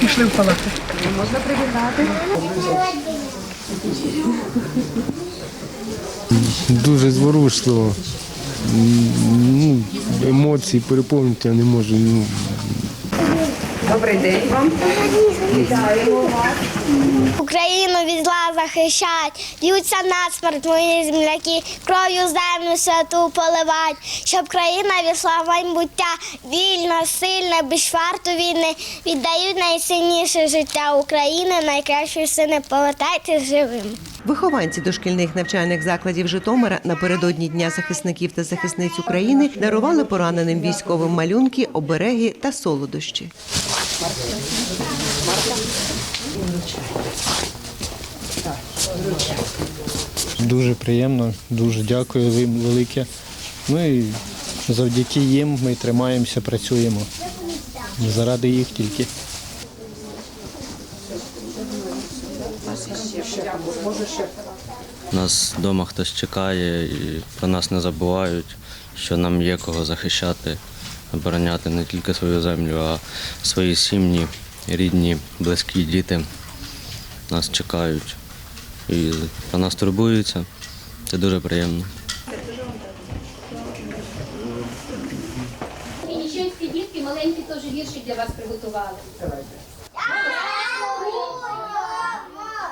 пішли в палату. Можна привітати. Дуже зворушливо. Ну, емоції переповнити я не можу. Ну, Добрий день вам. Вітаємо вас. Україну від зла захищать, б'ються насмерть мої земляки, кров'ю землю святу поливать, щоб країна вісла в майбуття, вільна, сильна, без шварту війни, віддають найсильніше життя України, найкращі сини, повертайте живим. Вихованці дошкільних навчальних закладів Житомира напередодні Дня захисників та захисниць України дарували пораненим військовим малюнки, обереги та солодощі. Дуже приємно, дуже дякую їм велике. Ну і завдяки їм ми тримаємося, працюємо. Заради їх тільки. Нас вдома хтось чекає і про нас не забувають, що нам є кого захищати, обороняти не тільки свою землю, а свої сім'ї, рідні, близькі діти нас чекають і про нас турбуються. Це дуже приємно. Вінничанські дітки маленькі теж вірші для вас приготували.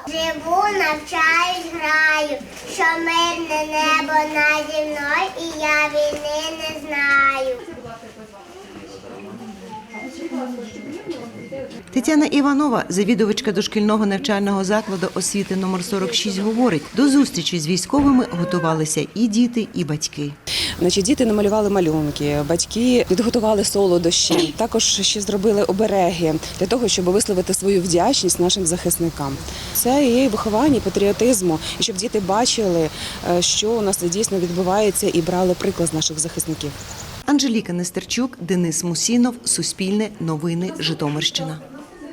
Живу, навчаюсь, граю, що мирне небо наді мною, і я війни не знаю. Тетяна Іванова, завідувачка дошкільного навчального закладу освіти номер 46, говорить, до зустрічі з військовими готувалися і діти, і батьки. Значить, діти намалювали малюнки, батьки підготували солодощі, також ще зробили обереги для того, щоб висловити свою вдячність нашим захисникам. Це і виховання і патріотизму, і щоб діти бачили, е, що у нас дійсно відбувається, і брали приклад з наших захисників. Анжеліка Нестерчук, Денис Мусінов, Суспільне, Новини, Житомирщина.